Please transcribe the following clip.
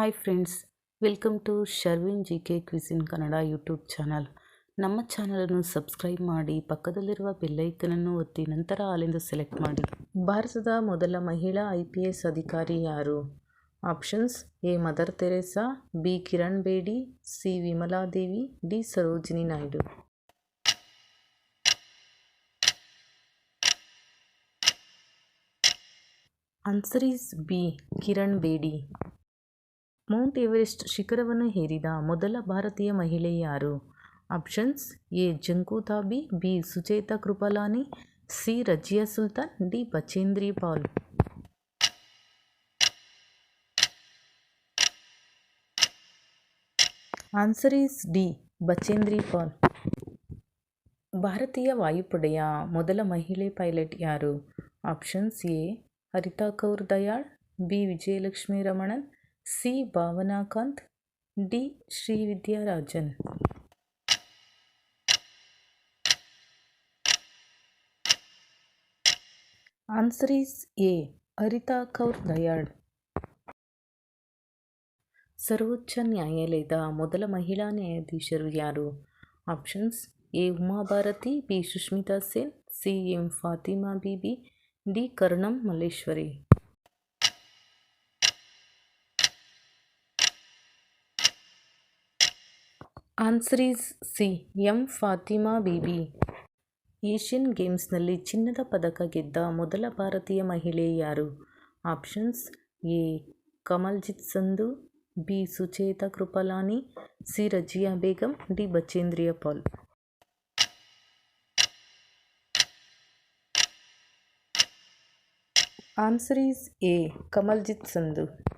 Hi friends welcome to Sharvin G K quizzing Kannada YouTube channel ನಮ್ಮ ಚಾನಲನ್ನು subscribe ಮಾಡಿ, ಪಕ್ಕದಲ್ಲಿರುವ ಬೆಲ್ಲೈಕನನ್ನು ಒತ್ತಿ, ನಂತರ ಅಲ್ಲಿಂದ ಸೆಲೆಕ್ಟ್ ಮಾಡಿ. ಭಾರತದ ಮೊದಲ ಮಹಿಳಾ ಐ ಪಿ ಎಸ್ ಅಧಿಕಾರಿ ಯಾರು? Options A. Mother Teresa, B. Kiran Bedi, C. Vimaladevi D. Sarojini Naidu. Answer is B Kiran Bedi. Mount Everest ಶಿಖರವನ್ನು ಹೇರಿದ ಮೊದಲ ಭಾರತೀಯ ಮಹಿಳೆ ಯಾರು? Options, A. Junko Tabei B. Sucheta Kripalani, C. Razia Sultan, D. Bachendri Pal. Answer is D. Bachendri Pal. ಭಾರತೀಯ ವಾಯುಪಡೆಯ ಮೊದಲ ಮಹಿಳೆ pilot ಯಾರು? Options, A. Harita Kaur Dayal, B. Vijayalakshmi Ramanan C. Bhavana Kanth, D. Shrividya Rajan. Answer is A. Harita Kaur Dayal. ಸರ್ವೋಚ್ಚ ನ್ಯಾಯಾಲಯದ ಮೊದಲ ಮಹಿಳಾ ನ್ಯಾಯಾಧೀಶರು ಯಾರು? Options A. Uma Bharti, B. Sushmita Sen, C. M. Fatima Beevi, D. Karnam Malleswari. Answer is C. M Fatima Beevi. Asian ಗೇಮ್ಸ್ನಲ್ಲಿ ಚಿನ್ನದ ಪದಕ ಗೆದ್ದ ಮೊದಲ ಭಾರತೀಯ ಮಹಿಳೆ ಯಾರು? Options A. Kamaljit Sandhu, B. Sucheta Kripalani, C. Razia Begum, D. Bachendri Pal. Answer is A. Kamaljit Sandhu.